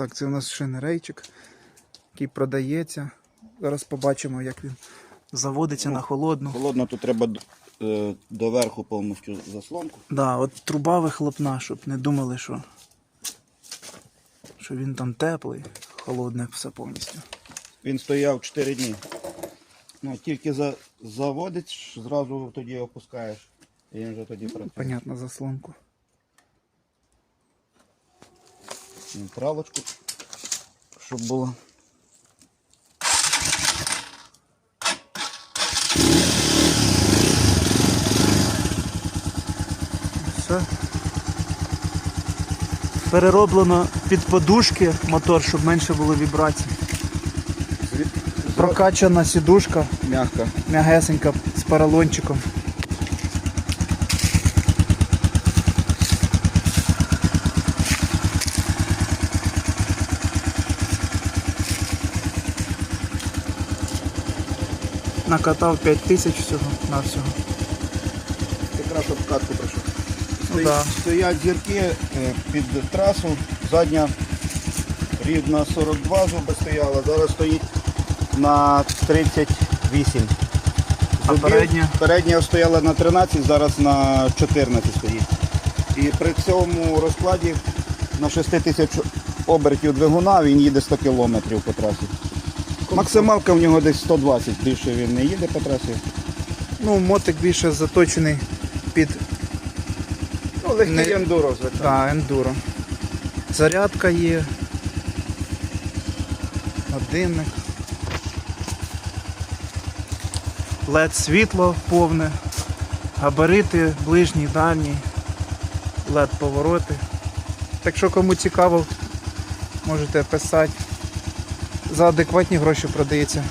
Так, це у нас шинерейчик, який продається. Зараз побачимо, як він заводиться на холодну. Холодно тут треба е, доверху повністю заслонку. Да, от труба вихлопна, щоб не думали, що, що він там теплий, холодне все повністю. Він стояв 4 дні. Ну, тільки за, заводить, зразу тоді опускаєш. І він вже тоді працює. Понятно, заслонку. Правочку, щоб було. Все. Перероблено під подушки мотор, щоб менше було вібрацій. Прокачана сідушка, Мягко. м'ягесенька з поролончиком. Накатав 5 тисяч всього на всього. Якраз обкатку пройшов. Ну, да. Стоять зірки е, під трасу. Задня рівна 42 зуби стояла, зараз стоїть на 38. А Зубів. передня? Передня стояла на 13, зараз на 14 стоїть. І при цьому розкладі на 6 тисяч обертів двигуна він їде 100 кілометрів по трасі. Максималка в нього десь 120, більше він не їде по трасі. Ну, мотик більше заточений під Ну, легкий Не- ендуро, звичайно. да, ендуро. Зарядка є. Годинник. LED світло повне. Габарити ближній, дальній. LED повороти. Так що кому цікаво, можете писати. За адекватні гроші продається.